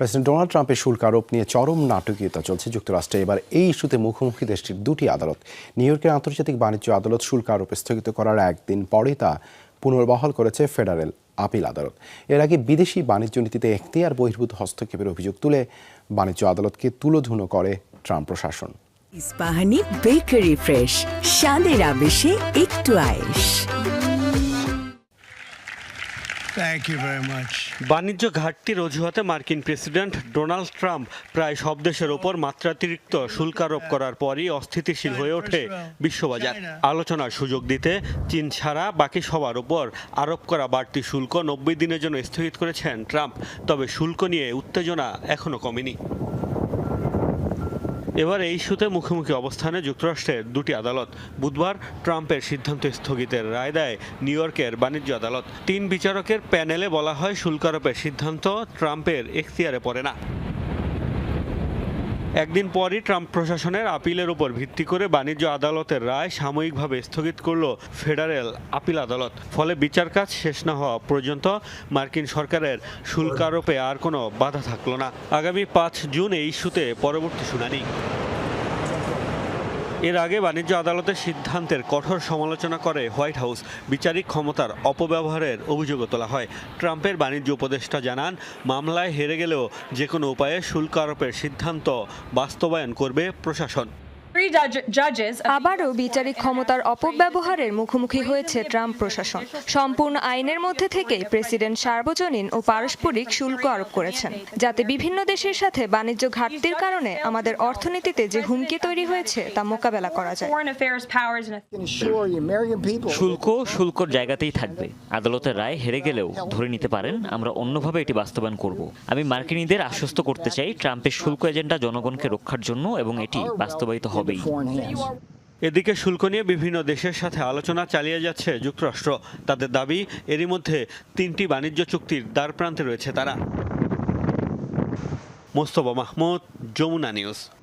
President Donald ট্রাম্পের শুল্ক আরোপ নিয়ে চরম নাটকীয়তা চলছে যুক্তরাষ্ট্রে। এবার এই ইস্যুতে মুখোমুখি দেশটির দুটি আদালত। নিউ ইয়র্কের আন্তর্জাতিক বাণিজ্য আদালত শুল্ক আরোপ স্থগিত করার একদিন পরে তা পুনর্বহাল করেছে ফেডারেল আপিল আদালত। এর আগে বিদেশি বাণিজ্য নীতিতে এখতিয়ার বহির্ভূত হস্তক্ষেপের অভিযোগ তুলে বাণিজ্য আদালতকে তুলোধুনো করে ট্রাম্প প্রশাসন। ইস্পাহানি বেকারি ফ্রেশ, স্বাদের আবেশে একটু আয়েশ। বাণিজ্য ঘাটতির অজুহাতে মার্কিন প্রেসিডেন্ট ডোনাল্ড ট্রাম্প প্রায় সব দেশের ওপর মাত্রাতিরিক্ত শুল্ক আরোপ করার পরই অস্থিতিশীল হয়ে ওঠে বিশ্ববাজার। আলোচনার সুযোগ দিতে চীন ছাড়া বাকি সবার ওপর আরোপ করা বাড়তি শুল্ক নব্বই দিনের জন্য স্থগিত করেছেন ট্রাম্প। তবে শুল্ক নিয়ে উত্তেজনা এখনও কমেনি। এবার এই ইস্যুতে মুখোমুখি অবস্থানে যুক্তরাষ্ট্রের দুটি আদালত, বুধবার ট্রাম্পের সিদ্ধান্ত স্থগিতের রায় দেয় নিউ ইয়র্কের বাণিজ্য আদালত। তিন বিচারকের প্যানেলে বলা হয় শুল্কারোপের সিদ্ধান্ত ট্রাম্পের এখতিয়ারে পড়ে না। একদিন পরই ট্রাম্প প্রশাসনের আপিলের উপর ভিত্তি করে বাণিজ্য আদালতের রায় সাময়িকভাবে স্থগিত করল ফেডারেল আপিল আদালত। ফলে বিচার কাজ শেষ না হওয়া পর্যন্ত মার্কিন সরকারের শুল্ক আরোপে আর কোনো বাধা থাকল না। আগামী পাঁচ জুন এই ইস্যুতে পরবর্তী শুনানি। এর আগে বাণিজ্য আদালতের সিদ্ধান্তের কঠোর সমালোচনা করে হোয়াইট হাউস। বিচারিক ক্ষমতার অপব্যবহারের অভিযোগও তোলা হয়। ট্রাম্পের বাণিজ্য উপদেষ্টা জানান, মামলায় হেরে গেলেও যে কোনো উপায়ে শুল্ক আরোপের সিদ্ধান্ত বাস্তবায়ন করবে প্রশাসন। আবারও বিচারিক ক্ষমতার অপব্যবহারের মুখোমুখি হয়েছে ট্রাম্প প্রশাসন। সম্পূর্ণ আইনের মধ্যে থেকে প্রেসিডেন্ট সার্বজনীন ও পারস্পরিক শুল্ক আরোপ করেছেন। যাতে বিভিন্ন দেশের সাথে বাণিজ্য ঘাটতির কারণে আমাদের অর্থনীতিতে যে হুমকি তৈরি হয়েছে তা মোকাবেলা করা যায়। শুল্ক শুল্কর জায়গাতেই থাকবে। আদালতের রায় হেরে গেলেও ধরে নিতে পারেন আমরা অন্যভাবে এটি বাস্তবায়ন করব। আমি মার্কিনীদের আশ্বস্ত করতে চাই ট্রাম্পের শুল্ক এজেন্ডা জনগণকে রক্ষার জন্য এবং এটি বাস্তবায়িত হবেই এদিকে শুল্ক নিয়ে বিভিন্ন দেশের সাথে আলোচনা চালিয়ে যাচ্ছে যুক্তরাষ্ট্র। তাদের দাবি এরই মধ্যে তিনটি বাণিজ্য চুক্তির দ্বার প্রান্তে রয়েছে তারা। মোস্তফা মাহমুদ যমুনা নিউজ।